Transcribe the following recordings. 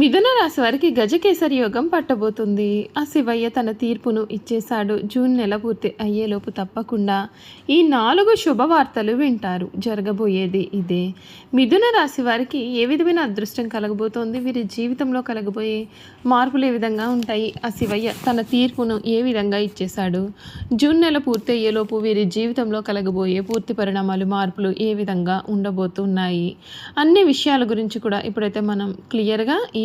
మిథున రాశి వారికి గజకేసరి యోగం పట్టబోతుంది. ఆ శివయ్య తన తీర్పును ఇచ్చేశాడు. జూన్ నెల పూర్తి అయ్యేలోపు తప్పకుండా ఈ నాలుగు శుభవార్తలు వింటారు. జరగబోయేది ఇదే. మిథున రాశి వారికి ఏ విధమైన అదృష్టం కలగబోతోంది? వీరి జీవితంలో కలగబోయే మార్పులు ఏ విధంగా ఉంటాయి? ఆ శివయ్య తన తీర్పును ఏ విధంగా ఇచ్చేశాడు? జూన్ నెల పూర్తి అయ్యేలోపు వీరి జీవితంలో కలగబోయే పూర్తి పరిణామాలు మార్పులు ఏ విధంగా ఉండబోతున్నాయి? అన్ని విషయాల గురించి కూడా ఇప్పుడైతే మనం క్లియర్గా ఈ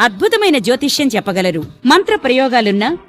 అద్భుతమైన జ్యోతిష్యం చెప్పగలరు. మంత్ర ప్రయోగాలున్నా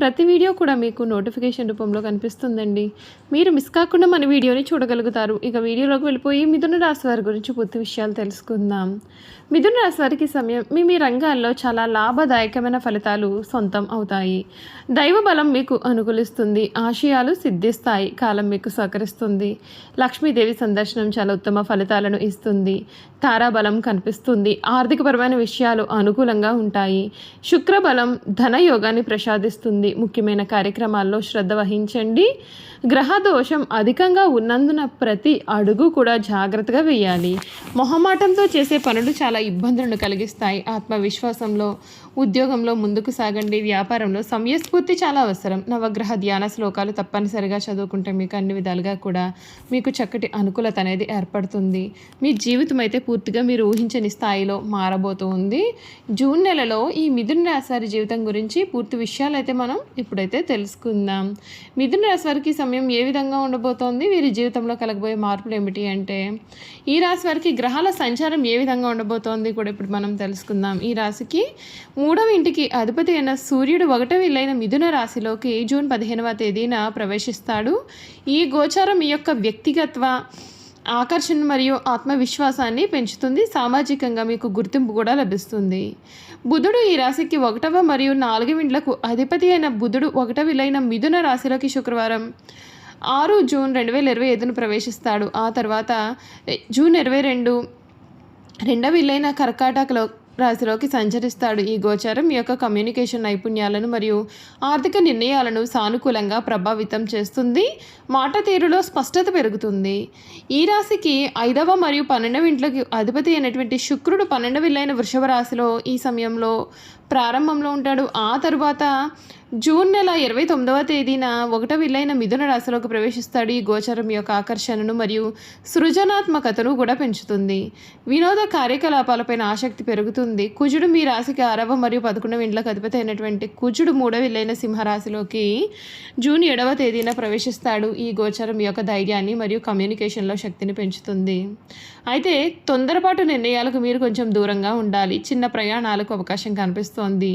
ప్రతి వీడియో కూడా మీకు నోటిఫికేషన్ రూపంలో కనిపిస్తుందండి. మీరు మిస్ కాకుండా మన వీడియోని చూడగలుగుతారు. ఇక వీడియోలోకి వెళ్ళిపోయి మిథున రాశి వారి గురించి పూర్తి విషయాలు తెలుసుకుందాం. మిథున రాశి వారికి సమయం మీ మీ రంగాల్లో చాలా లాభదాయకమైన ఫలితాలు సొంతం అవుతాయి. దైవ బలం మీకు అనుకూలిస్తుంది. ఆశయాలు సిద్ధిస్తాయి. కాలం మీకు సహకరిస్తుంది. లక్ష్మీదేవి సందర్శనం చాలా ఉత్తమ ఫలితాలను ఇస్తుంది. తారాబలం కనిపిస్తుంది. ఆర్థికపరమైన విషయాలు అనుకూలంగా ఉంటాయి. శుక్రబలం ధనయోగాన్ని ప్రసాదిస్తుంది. ముఖ్యమైన కార్యక్రమాల్లో శ్రద్ధ వహించండి. గ్రహ దోషం అధికంగా ఉన్నందున ప్రతి అడుగు కూడా జాగ్రత్తగా వేయాలి. మొహమాటంతో చేసే పనులు చాలా ఇబ్బందులను కలిగిస్తాయి. ఆత్మవిశ్వాసంలో ఉద్యోగంలో ముందుకు సాగండి వ్యాపారంలో సమయస్ఫూర్తి చాలా అవసరం. నవగ్రహ ధ్యాన శ్లోకాలు తప్పనిసరిగా చదువుకుంటే మీకు అన్ని విధాలుగా కూడా మీకు చక్కటి అనుకూలత అనేది ఏర్పడుతుంది. మీ జీవితం అయితే పూర్తిగా మీరు ఊహించని స్థాయిలో మారబోతుంది జూన్ నెలలో ఈ మిథున రాశి వారి జీవితం గురించి పూర్తి విషయాలు అయితే మనం ఇప్పుడైతే తెలుసుకుందాం. మిథున రాశి వారికి సమయం ఏ విధంగా ఉండబోతోంది? వీరి జీవితంలో కలగబోయే మార్పులు ఏమిటి అంటే ఈ రాశి వారికి గ్రహాల సంచారం ఏ విధంగా ఉండబోతోంది కూడా ఇప్పుడు మనం తెలుసుకుందాం. ఈ రాశికి మూడవ ఇంటికి అధిపతి అయిన సూర్యుడు ఒకటవ ఇల్లైన మిథున రాశిలోకి జూన్ పదిహేనవ తేదీన ప్రవేశిస్తాడు. ఈ గోచారం మీ యొక్క వ్యక్తిగత్వ ఆకర్షణ మరియు ఆత్మవిశ్వాసాన్ని పెంచుతుంది. సామాజికంగా మీకు గుర్తింపు కూడా లభిస్తుంది. బుధుడు ఈ రాశికి ఒకటవ మరియు నాలుగవ ఇండ్లకు అధిపతి అయిన బుధుడు ఒకటవ ఇలైన మిథున రాశిలోకి శుక్రవారం ఆరు జూన్ రెండు వేల ఇరవై ఐదును ప్రవేశిస్తాడు. ఆ తర్వాత జూన్ ఇరవై రెండు రెండవ ఇల్లైన కర్కాటకలో రాశిలోకి సంచరిస్తాడు. ఈ గోచారం మీ యొక్క కమ్యూనికేషన్ నైపుణ్యాలను మరియు ఆర్థిక నిర్ణయాలను సానుకూలంగా ప్రభావితం చేస్తుంది. మాట తీరులో స్పష్టత పెరుగుతుంది. ఈ రాశికి ఐదవ మరియు పన్నెండవ ఇంట్లోకి అధిపతి అయినటువంటి శుక్రుడు పన్నెండవ ఇల్లైన వృషభ రాశిలో ఈ సమయంలో ప్రారంభంలో ఉంటాడు. ఆ తరువాత జూన్ నెల ఇరవై తొమ్మిదవ తేదీన ఒకటవ విల్లైన మిథున రాశిలోకి ప్రవేశిస్తాడు. ఈ గోచరం యొక్క ఆకర్షణను మరియు సృజనాత్మకతను కూడా పెంచుతుంది. వినోద కార్యకలాపాలపైన ఆసక్తి పెరుగుతుంది. కుజుడు మీ రాశికి ఆరవ మరియు పదకొండవ ఇండ్లకు అధిపతి అయినటువంటి కుజుడు మూడవ ఇల్లైన సింహరాశిలోకి జూన్ ఏడవ తేదీన ప్రవేశిస్తాడు. ఈ గోచరం యొక్క ధైర్యాన్ని మరియు కమ్యూనికేషన్లో శక్తిని పెంచుతుంది. అయితే తొందరపాటు నిర్ణయాలకు మీరు కొంచెం దూరంగా ఉండాలి. చిన్న ప్రయాణాలకు అవకాశం కనిపిస్తుంది. వస్తోంది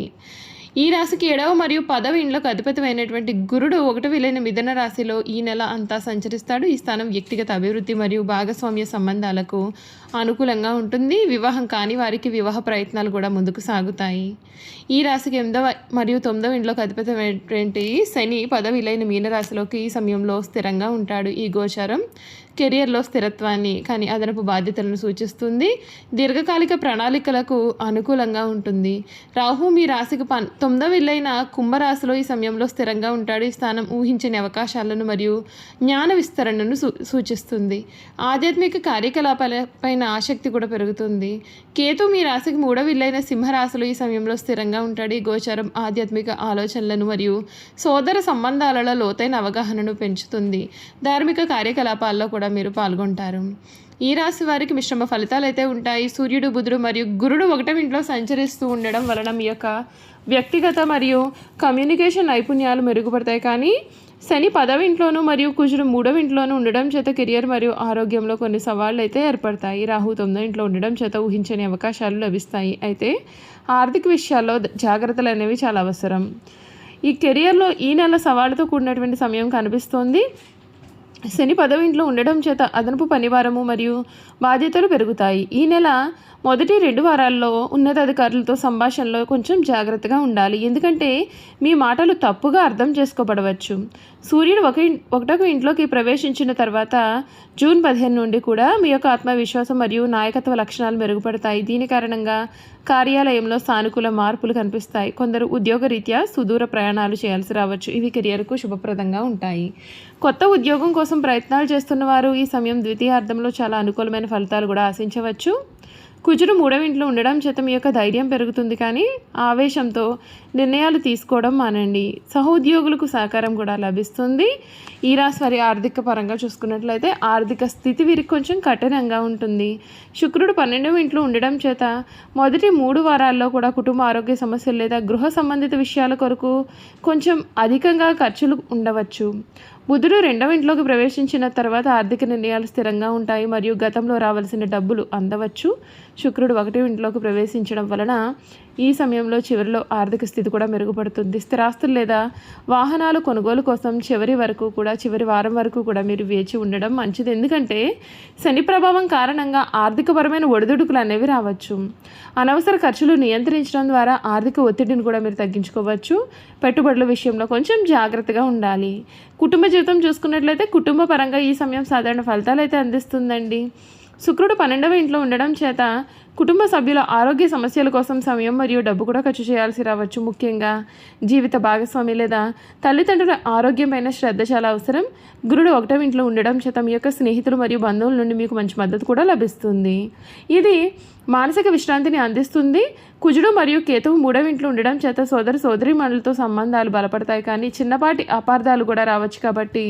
ఈ రాశికి ఏడవ మరియు పదవ ఇండ్లకు అధిపతమైనటువంటి గురుడు ఒకటి విలైన మిథున రాశిలో ఈ నెల అంతా సంచరిస్తాడు. ఈ స్థానం వ్యక్తిగత అభివృద్ధి మరియు భాగస్వామ్య సంబంధాలకు అనుకూలంగా ఉంటుంది. వివాహం కాని వారికి వివాహ ప్రయత్నాలు కూడా ముందుకు సాగుతాయి. ఈ రాశికి ఎనిమిదవ మరియు తొమ్మిదవ ఇంట్లోకి అధిపతమైనటువంటి శని పదవిలైన మీనరాశిలోకి ఈ సమయంలో స్థిరంగా ఉంటాడు. ఈ గోచారం కెరియర్లో స్థిరత్వాన్ని కానీ అదనపు బాధ్యతలను సూచిస్తుంది. దీర్ఘకాలిక ప్రణాళికలకు అనుకూలంగా ఉంటుంది. రాహు మీ రాశికి పన్ తొమ్మిదవ ఇల్లైన కుంభరాశిలో ఈ సమయంలో స్థిరంగా ఉంటాడు. ఈ స్థానం ఊహించని అవకాశాలను మరియు జ్ఞాన విస్తరణను సూ సూచిస్తుంది. ఆధ్యాత్మిక కార్యకలాపాలపైన ఆసక్తి కూడా పెరుగుతుంది. కేతు మీ రాశికి మూడవ ఇల్లైన సింహరాశిలో ఈ సమయంలో స్థిరంగా ఉంటాడు. ఈ గోచారం ఆధ్యాత్మిక ఆలోచనలను మరియు సోదర సంబంధాలలో లోతైన అవగాహనను పెంచుతుంది. ధార్మిక కార్యకలాపాల్లో కూడా మీరు పాల్గొంటారు. ఈ రాశి వారికి మిశ్రమ ఫలితాలు అయితే ఉంటాయి. సూర్యుడు బుధుడు మరియు గురుడు ఒకటవ ఇంట్లో సంచరిస్తూ ఉండడం వలన మీ యొక్క వ్యక్తిగత మరియు కమ్యూనికేషన్ నైపుణ్యాలు మెరుగుపడతాయి. కానీ శని పదవ ఇంట్లోనూ మరియు కుజుడు మూడవ ఇంట్లోనూ ఉండడం చేత కెరియర్ మరియు ఆరోగ్యంలో కొన్ని సవాళ్ళు అయితే ఏర్పడతాయి. రాహు తొమ్మిదో ఇంట్లో ఉండడం చేత ఊహించని అవకాశాలు లభిస్తాయి. అయితే ఆర్థిక విషయాల్లో జాగ్రత్తలు అనేవి చాలా అవసరం. ఈ కెరియర్లో ఈ నెల సవాళ్ళతో కూడినటువంటి సమయం కనిపిస్తోంది. శని పదవి ఇంట్లో ఉండడం చేత అదనపు పనివారము మరియు బాధ్యతలు పెరుగుతాయి. ఈ నెల మొదటి రెండు వారాల్లో ఉన్నతాధికారులతో సంభాషణలో కొంచెం జాగ్రత్తగా ఉండాలి. ఎందుకంటే మీ మాటలు తప్పుగా అర్థం చేసుకోబడవచ్చు. సూర్యుడు ఒక ఒకటకు ఒకటొక ఇంట్లోకి ప్రవేశించిన తర్వాత జూన్ పదిహేను నుండి కూడా మీ యొక్క ఆత్మవిశ్వాసం మరియు నాయకత్వ లక్షణాలు మెరుగుపడతాయి. దీని కారణంగా కార్యాలయంలో సానుకూల మార్పులు కనిపిస్తాయి. కొందరు ఉద్యోగరీత్యా సుదూర ప్రయాణాలు చేయాల్సి రావచ్చు. ఇవి కెరియర్కు శుభప్రదంగా ఉంటాయి. కొత్త ఉద్యోగం కోసం ప్రయత్నాలు చేస్తున్న వారు ఈ సమయం ద్వితీయార్థంలో చాలా అనుకూలమైన ఫలితాలు కూడా ఆశించవచ్చు. కుజుడు మూడవ ఇంట్లో ఉండడం చేత మీ యొక్క ధైర్యం పెరుగుతుంది కానీ ఆవేశంతో నిర్ణయాలు తీసుకోవడం మానండి. సహోద్యోగులకు సహకారం కూడా లభిస్తుంది. ఈ రాశి వారి ఆర్థిక పరంగా చూసుకున్నట్లయితే ఆర్థిక స్థితి వీరికి కొంచెం కఠినంగా ఉంటుంది. శుక్రుడు పన్నెండవ ఇంట్లో ఉండడం చేత మొదటి మూడు వారాల్లో కూడా కుటుంబ ఆరోగ్య సమస్యలు లేదా గృహ సంబంధిత విషయాల కొరకు కొంచెం అధికంగా ఖర్చులు ఉండవచ్చు. బుధుడు రెండవ ఇంట్లోకి ప్రవేశించిన తర్వాత ఆర్థిక నిర్ణయాలు స్థిరంగా ఉంటాయి మరియు గతంలో రావాల్సిన డబ్బులు అందవచ్చు. శుక్రుడు ఒకటి ఇంట్లోకి ప్రవేశించడం వలన ఈ సమయంలో చివరిలో ఆర్థిక స్థితి కూడా మెరుగుపడుతుంది. స్థిరాస్తులు లేదా వాహనాలు కొనుగోలు కోసం చివరి వరకు కూడా చివరి వారం వరకు కూడా మీరు వేచి ఉండడం మంచిది. ఎందుకంటే శని ప్రభావం కారణంగా ఆర్థికపరమైన ఒడిదుడుకులు అనేవి రావచ్చు. అనవసర ఖర్చులు నియంత్రించడం ద్వారా ఆర్థిక ఒత్తిడిని కూడా మీరు తగ్గించుకోవచ్చు. పెట్టుబడుల విషయంలో కొంచెం జాగ్రత్తగా ఉండాలి. కుటుంబ జీవితం చూసుకున్నట్లయితే కుటుంబ పరంగా ఈ సమయం సాధారణ ఫలితాలు అయితే అందిస్తుందండి. శుక్రుడు పన్నెండవ ఇంట్లో ఉండడం చేత కుటుంబ సభ్యుల ఆరోగ్య సమస్యల కోసం సమయం మరియు డబ్బు కూడా ఖర్చు చేయాల్సి రావచ్చు ముఖ్యంగా జీవిత భాగస్వామి లేదా తల్లిదండ్రుల ఆరోగ్యమైన శ్రద్ధ చాలా అవసరం. గురుడు ఒకటవ ఇంట్లో ఉండడం చేత మీ యొక్క స్నేహితులు మరియు బంధువుల నుండి మీకు మంచి మద్దతు కూడా లభిస్తుంది. ఇది మానసిక విశ్రాంతిని అందిస్తుంది. కుజుడు మరియు కేతువు మూడవ ఇంట్లో ఉండడం చేత సోదర సోదరిమణులతో సంబంధాలు బలపడతాయి కానీ చిన్నపాటి అపార్థాలు కూడా రావచ్చు కాబట్టి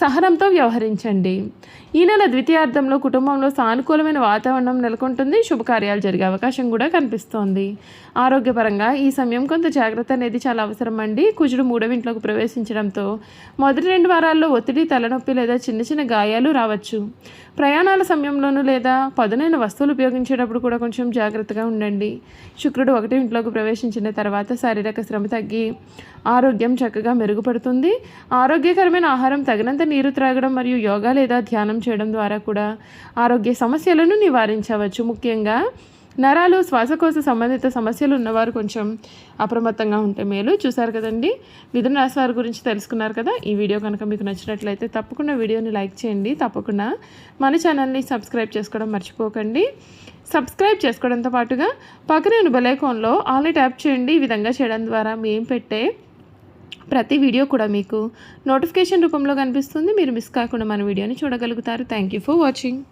సహనంతో వ్యవహరించండి. ఈ నెల ద్వితీయార్థంలో కుటుంబంలో సానుకూలమైన వాతావరణం నెలకొంటుంది. కార్యాలు జరిగే అవకాశం కూడా కనిపిస్తోంది. ఆరోగ్యపరంగా ఈ సమయం కొంత జాగ్రత్త అనేది చాలా అవసరం అండి కుజుడు మూడవ ఇంట్లోకి ప్రవేశించడంతో మొదటి రెండు వారాల్లో ఒత్తిడి తలనొప్పి లేదా చిన్న చిన్న గాయాలు రావచ్చు. ప్రయాణాల సమయంలోనూ లేదా పదునైన వస్తువులు ఉపయోగించేటప్పుడు కూడా కొంచెం జాగ్రత్తగా ఉండండి. శుక్రుడు ఒకటి ఇంట్లోకి ప్రవేశించిన తర్వాత శారీరక శ్రమ తగ్గి ఆరోగ్యం చక్కగా మెరుగుపడుతుంది. ఆరోగ్యకరమైన ఆహారం తగినంత నీరు త్రాగడం మరియు యోగా లేదా ధ్యానం చేయడం ద్వారా కూడా ఆరోగ్య సమస్యలను నివారించవచ్చు. ముఖ్యంగా నరాలు శ్వాసకోశ సంబంధిత సమస్యలు ఉన్నవారు కొంచెం అప్రమత్తంగా ఉంటే మేలు. చూసారు కదండి? మిథున రాశి వారి గురించి తెలుసుకున్నారు కదా? ఈ వీడియో కనుక మీకు నచ్చినట్లయితే తప్పకుండా వీడియోని లైక్ చేయండి. తప్పకుండా మన ఛానల్ని సబ్స్క్రైబ్ చేసుకోవడం మర్చిపోకండి. సబ్స్క్రైబ్ చేసుకోవడంతో పాటుగా పక్కనే ఉన్న బెల్ ఐకాన్లో ట్యాప్ చేయండి. ఈ విధంగా చేయడం ద్వారా మేము పెట్టే ప్రతి వీడియో కూడా మీకు నోటిఫికేషన్ రూపంలో కనిపిస్తుంది. మీరు మిస్ కాకుండా మన వీడియోని చూడగలుగుతారు. Thank you for watching.